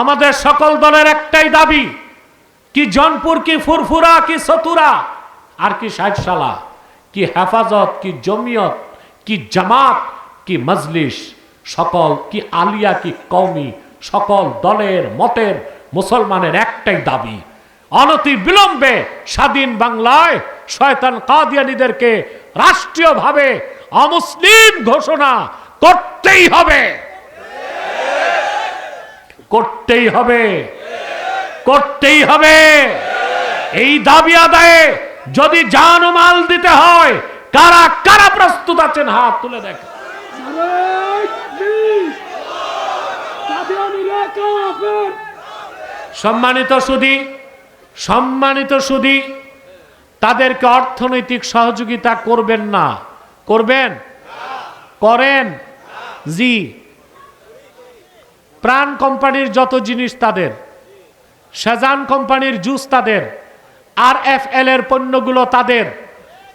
আমাদের সকল দলের একটাই দাবি, কি জনপুর, কি ফুরফুরা, কি সতুরা আর কি ষাটশালা কি হেফাজত, কি জমিয়ত, কি জামাত, কি মজলিস, সকল, কি আলিয়া, কি কওমি, সকল দলের, মতের, মুসলমানের একটাই দাবি। অনতি বিলম্বে স্বাধীন বাংলায় শয়তান কাদিয়ানিদেরকে রাষ্ট্রীয়ভাবে অমুসলিম ঘোষণা করতেই হবে। করতেই হবে। করতেই হবে। এই দাবি আদায়ে যদি জান ও মাল দিতে হয়, কারা কারা প্রস্তুত আছেন হাত তুলে দেখ। সম্মানিত সুদী সম্মানিত সুদী তাদেরকে অর্থনৈতিক সহযোগিতা করবেন না। করবেন? করেন? জি। প্রাণ কোম্পানির যত জিনিস তাদের শাজান কোম্পানির জুস তাদের, আর এফ এল এর পণ্যগুলো তাদের,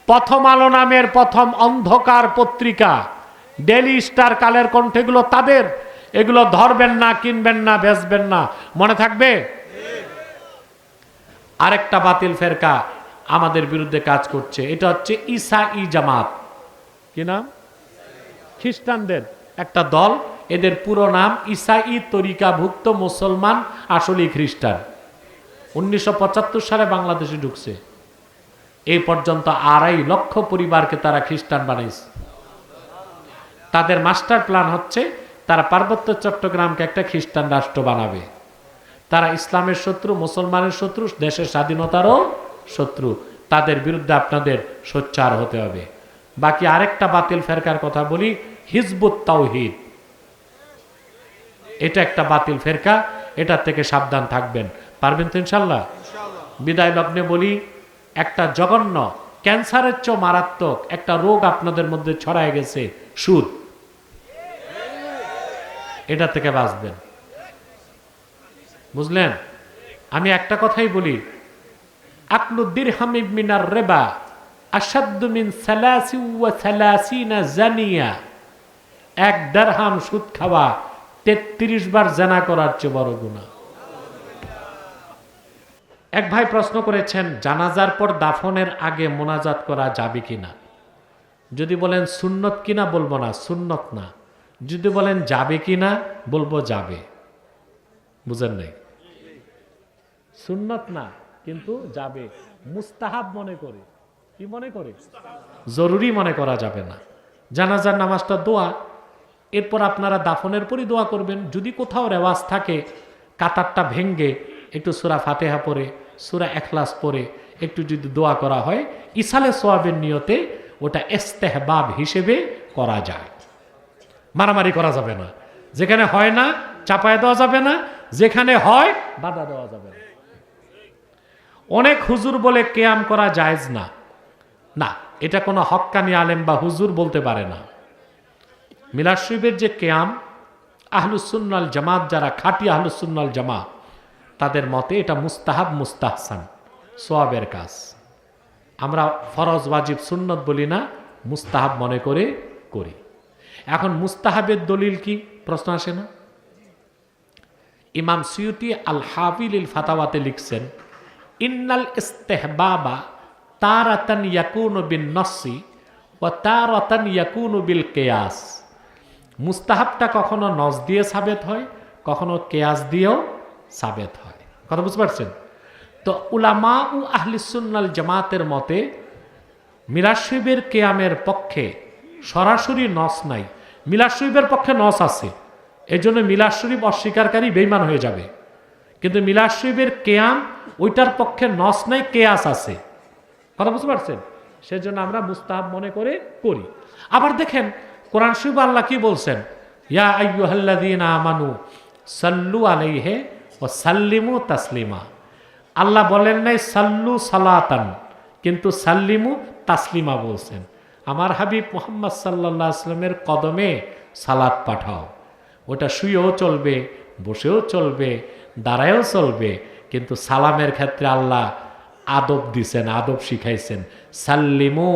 প্রথম আলো নামের প্রথম অন্ধকার পত্রিকা ডেলি স্টার কালের কণ্ঠেগুলো তাদের, এগুলো ধরবেন না, কিনবেন না, বেচবেন না। মনে থাকবে? আরেকটা বাতিল ফেরকা আমাদের বিরুদ্ধে কাজ করছে, এটা হচ্ছে ইসা ই জামাত। কি নাম? খ্রিস্টানদের। একটা দল এদের পুরো নাম ইসাই তরিকাভুক্ত মুসলমান আসলে খ্রিস্টান। উনিশশো পঁচাত্তর সালে বাংলাদেশে ঢুকছে। এই পর্যন্ত আড়াই লক্ষ পরিবারকে তারা খ্রিস্টান বানাইছে। তাদের মাস্টার প্ল্যান হচ্ছে, তারা পার্বত্য চট্টগ্রামকে একটা খ্রিস্টান রাষ্ট্র বানাবে। তারা ইসলামের শত্রু, মুসলমানের শত্রু, দেশের স্বাধীনতারও শত্রু। তাদের বিরুদ্ধে আপনাদের সোচ্চার হতে হবে। বাকি আরেকটা বাতিল ফেরকার কথা বলি, হিজবুত তাওহিদ। এটা একটা বাতিল ফেরকা এটা থেকে সাবধান থাকবেন। পারবেন তো ইনশাল্লাহ বিদায় লগ্নে বলি একটা জঘন্য ক্যান্সারের চেয়ে মারাত্মক একটা রোগ আপনাদের মধ্যে ছড়ায় গেছে সুদ এটা থেকে বাঁচবেন। বুঝলেন? আমি একটা কথাই বলি আকলুদ্দির হামিদ মিনার রেবা আসাদ্দু মিন সালাসি ওয়া সালাসিনা জানিয়া এক দেড়হাম সুদ খাওয়া তেত্রিশ বার জানা করার চেয়ে বড় গুণা এক ভাই প্রশ্ন করেছেন, জানাজার পর দাফনের আগে মোনাজাত করা যাবে কিনা? যদি বলেন সুন্নত কিনা বলব না, সুন্নত না। যদি বলেন যাবে কিনা বলব যাবে। বুঝেন নাই? সুন্নত না, কিন্তু যাবে। মুস্তাহাব মনে করে। কি মনে করে? জরুরি মনে করা যাবে না। জানাজার নামাজটা দোয়া এরপর আপনারা দাফনের পরই দোয়া করবেন। যদি কোথাও রেওয়াজ থাকে, কাতারটা ভেঙ্গে একটু সুরা ফাতেহা পরে সুরা এখলাস পরে একটু যদি দোয়া করা হয়, ইসালে সোয়াবের নিয়তে ওটা এস্তেহবাব হিসেবে করা যায়। মারামারি করা যাবে না। যেখানে হয় না, চাপায় দেওয়া যাবে না। যেখানে হয়, বাধা দেওয়া যাবে না। অনেক হুজুর বলে কেয়াম করা জায়েজ না। না, এটা কোনো হক্কানি আলেম বা হুজুর বলতে পারে না। মিলাদ শরীফের যে কেয়াম আহলুসুন্নাল জামাত, যারা খাঁটি আহলুসুন্নাল জামাত, তাদের মতে এটা মুস্তাহাব, মুস্তাহসান, সোয়াবের কাজ। আমরা ফরজ, ওয়াজিব, সুন্নত বলি না, মুস্তাহাব মনে করে করি। এখন মুস্তাহাবের দলিল কি? প্রশ্ন আসে না? ইমাম সিউতি আল হাবিল ইল ফাতাওয়াতে লিখছেন, ইন্নাল ইস্তেহবাবা তারাতান ইয়াকুনু বিন নসি ও তারাতান ইয়াকুনু বিল কেয়াস মুস্তাহাবটা কখনো নজ দিয়ে সাবেত হয়, কখনো কেয়াস দিয়েও সাবেত হয়। কথা বুঝতে পারছেন? তো উলামা ও আহলিসুন্নাল জামাতের মতে মিরাজ শরীফের কেয়ামের পক্ষে সরাসরি নস নাই। মিলাদ পক্ষে নস আছে। এই জন্য মিলাদ শরীফ অস্বীকারী বেইমান হয়ে যাবে। কিন্তু মিলাশরীফের কেয়াম, ওইটার পক্ষে নস নাই, কেয়াস আছে। কথা বুঝতে পারছেন? সেজন্য আমরা মুস্তাহাব মনে করে করি। আবার দেখেন কোরআন শরীফ আল্লাহ কি বলছেন? ইয়া আইয়ুহাল্লাযীনা আমানু সাল্লু আলাইহি ওয়া সাল্লিমু তাসলিমা। আল্লাহ বলেন নাই, সাল্লু সালাতান, কিন্তু সাল্লিমু তাসলিমা বলছেন। আমার হাবিব মোহাম্মদ সাল্লাহ আসলামের কদমে সালাত পাঠাও। ওটা শুয়েও চলবে, বসেও চলবে, দাঁড়ায়ও চলবে, কিন্তু সালামের ক্ষেত্রে আল্লাহ আদব দিছেন, আদব শিখাইছেন। সাল্লিমু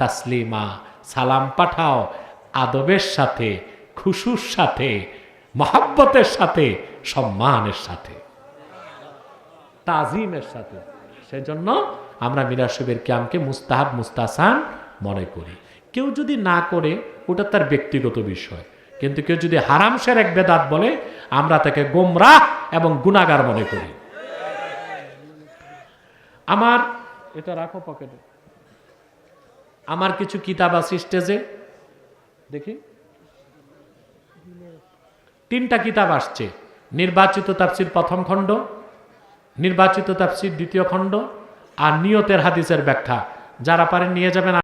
তাসলিমা, সালাম পাঠাও আদবের সাথে, খুশুর সাথে, মহাব্বতের সাথে, সম্মানের সাথে, তাজিমের সাথে। সেজন্য আমরা মিরাসবের ক্যামকে মুস্তাহাব, মুস্তাসান মনে করি। কেউ যদি না করে, ওটা তার ব্যক্তিগত বিষয়। কিন্তু কেউ যদি হারামশের এক বেদাত বলে, আমরা তাকে গোমরাহ এবং গুণাগার মনে করি। আমার, এটা রাখো পকেটে। আমার কিছু কিতাব আছে স্টেজে। তিনটা কিতাব আসছে। নির্বাচিত তাফসির প্রথম খণ্ড, নির্বাচিত তাফসির দ্বিতীয় খণ্ড আর নিয়তের হাদিসের ব্যাখ্যা। যারা পারেন নিয়ে যাবেন।